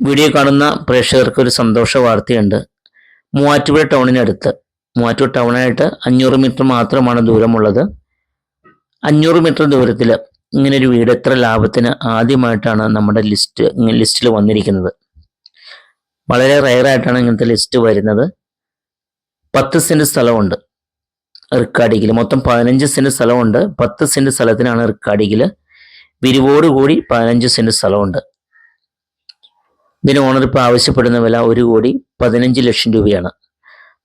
Video കാണുന്ന പ്രേക്ഷകർക്ക് ഒരു സന്തോഷ വാർത്തയുണ്ട്. മൂവാറ്റുപുഴ ടൗണിനടുത്ത്. മൂവാറ്റുപുഴ ടൗണായിട്ട് അഞ്ഞൂറ് മീറ്റർ മാത്രമാണ് ദൂരമുള്ളത്. അഞ്ഞൂറ് മീറ്റർ ദൂരത്തിൽ ഇങ്ങനൊരു വീട് എത്ര ലാഭത്തിന് ആദ്യമായിട്ടാണ് നമ്മുടെ ലിസ്റ്റ് ലിസ്റ്റിൽ വന്നിരിക്കുന്നത്. വളരെ റയറായിട്ടാണ് ഇങ്ങനത്തെ ലിസ്റ്റ് വരുന്നത്. പത്ത് സെന്റ് സ്ഥലമുണ്ട് റിക്കാർഡിക്കിൽ മൊത്തം പതിനഞ്ച് സെന്റ് സ്ഥലമുണ്ട്. പത്ത് സെന്റ് സ്ഥലത്തിനാണ് റിക്കാർഡിക്കിൽ വിരിവോടുകൂടി പതിനഞ്ച് സെന്റ് സ്ഥലമുണ്ട്. ഇതിന് ഓണർ ഇപ്പോൾ ആവശ്യപ്പെടുന്ന വില ഒരു കോടി പതിനഞ്ച് ലക്ഷം രൂപയാണ്.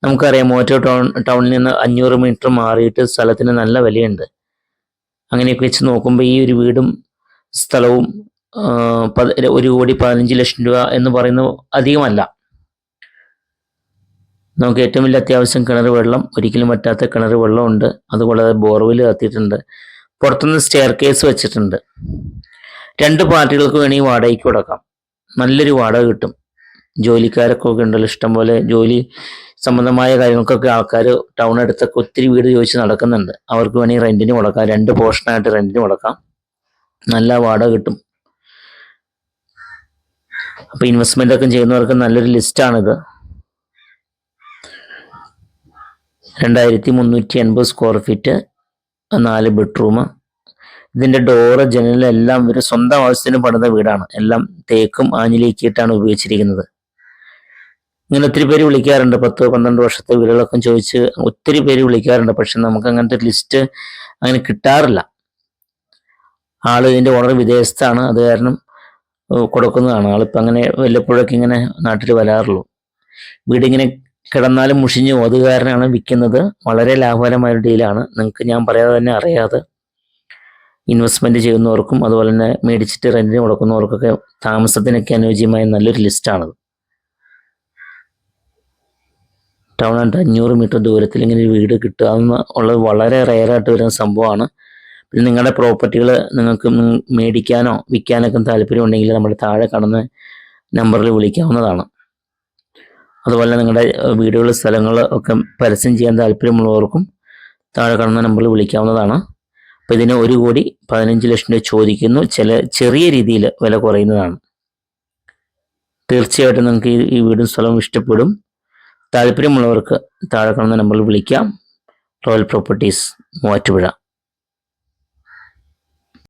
നമുക്കറിയാം മോറ്റോ ടൗൺ ടൗണിൽ നിന്ന് അഞ്ഞൂറ് മീറ്റർ മാറിയിട്ട് സ്ഥലത്തിന് നല്ല വിലയുണ്ട്. അങ്ങനെയൊക്കെ വെച്ച് നോക്കുമ്പോൾ ഈ ഒരു വീടും സ്ഥലവും ഒരു കോടി പതിനഞ്ച് ലക്ഷം രൂപ എന്ന് പറയുന്നത് അധികമല്ല. നമുക്ക് ഏറ്റവും വലിയ അത്യാവശ്യം കിണർ വെള്ളം ഒരിക്കലും പറ്റാത്ത കിണർ വെള്ളമുണ്ട്. അതുകൂടാതെ ബോർവെൽ കത്തിയിട്ടുണ്ട്. പുറത്തുനിന്ന് സ്റ്റെയർ കേസ് വെച്ചിട്ടുണ്ട്. രണ്ട് പാർട്ടികൾക്ക് വേണമെങ്കിൽ വാടകയ്ക്ക് കൊടുക്കാം. നല്ലൊരു വാടക കിട്ടും. ജോലിക്കാരൊക്കെ ഒക്കെ ഉണ്ടല്ലോ ഇഷ്ടംപോലെ ജോലി സംബന്ധമായ കാര്യങ്ങൾക്കൊക്കെ ആൾക്കാർ ടൗൺ അടുത്തൊക്കെ ഒത്തിരി വീട് ചോദിച്ച് നടക്കുന്നുണ്ട്. അവർക്ക് വേണമെങ്കിൽ റെന്റിന് കൊടുക്കാം രണ്ട് പോർഷനായിട്ട് റെന്റിന് കൊടുക്കാം നല്ല വാടക കിട്ടും. അപ്പൊ ഇൻവെസ്റ്റ്മെന്റ് ഒക്കെ ചെയ്യുന്നവർക്ക് നല്ലൊരു ലിസ്റ്റാണിത് രണ്ടായിരത്തി മുന്നൂറ്റി എൺപത് സ്ക്വയർ ഫീറ്റ് നാല് ബെഡ്റൂം ഇതിന്റെ ഡോറ് ജനലും എല്ലാം ഇവർ സ്വന്തം ആവശ്യത്തിന് പണിത വീടാണ്. എല്ലാം തേക്കും ആഞ്ഞിലേക്കിയിട്ടാണ് ഉപയോഗിച്ചിരിക്കുന്നത്. ഇങ്ങനെ ഒത്തിരി പേര് വിളിക്കാറുണ്ട്. പത്ത് പന്ത്രണ്ട് വർഷത്തെ വീടുകളൊക്കെ ചോദിച്ച് ഒത്തിരി പേര് വിളിക്കാറുണ്ട്. പക്ഷെ നമുക്ക് അങ്ങനത്തെ ഒരു ലിസ്റ്റ് അങ്ങനെ കിട്ടാറില്ല. ആൾ ഇതിന്റെ ഓണർ വിദേശത്താണ്. അത് കാരണം കൊടുക്കുന്നതാണ്. ആളിപ്പോൾ അങ്ങനെ വല്ലപ്പോഴൊക്കെ ഇങ്ങനെ നാട്ടിൽ വരാറുള്ളൂ. വീടിങ്ങനെ കിടന്നാലും മുഷിഞ്ഞു. അത് കാരണമാണ് വിൽക്കുന്നത് വളരെ ലാഭകരമായ ഒരു ഡീലാണ് നിങ്ങൾക്ക് ഞാൻ പറയാതെ തന്നെ അറിയാതെ ഇൻവെസ്റ്റ്മെന്റ് ചെയ്യുന്നവർക്കും അതുപോലെ തന്നെ മേടിച്ചിട്ട് റെന്റിന് കൊടുക്കുന്നവർക്കൊക്കെ താമസത്തിനൊക്കെ അനുയോജ്യമായ നല്ലൊരു ലിസ്റ്റാണത് ടൗൺ ആൻഡ് അഞ്ഞൂറ് മീറ്റർ ദൂരത്തിൽ ഇങ്ങനെ ഒരു വീട് കിട്ടുക എന്ന് ഉള്ളത് വളരെ റെയറായിട്ട് വരുന്ന സംഭവമാണ്. പിന്നെ നിങ്ങളുടെ പ്രോപ്പർട്ടികൾ നിങ്ങൾക്ക് മേടിക്കാനോ വിൽക്കാനൊക്കെ താല്പര്യം ഉണ്ടെങ്കിൽ നമ്മുടെ താഴെ കാണുന്ന നമ്പറിൽ വിളിക്കാവുന്നതാണ്. അതുപോലെ നിങ്ങളുടെ വീടുകൾ സ്ഥലങ്ങൾ ഒക്കെ പരസ്യം ചെയ്യാൻ താല്പര്യമുള്ളവർക്കും താഴെ കാണുന്ന നമ്പറിൽ വിളിക്കാവുന്നതാണ്. അപ്പോൾ ഇതിന് ഒരു കോടി പതിനഞ്ച് ലക്ഷം രൂപ ചോദിക്കുന്നു. ചില ചെറിയ രീതിയിൽ വില കുറയുന്നതാണ്. തീർച്ചയായിട്ടും നിങ്ങൾക്ക് ഈ വീടും സ്ഥലവും ഇഷ്ടപ്പെടും. താല്പര്യമുള്ളവർക്ക് താഴെ കാണുന്ന നമ്പറിൽ വിളിക്കാം. Royal properties Muvattupuzha.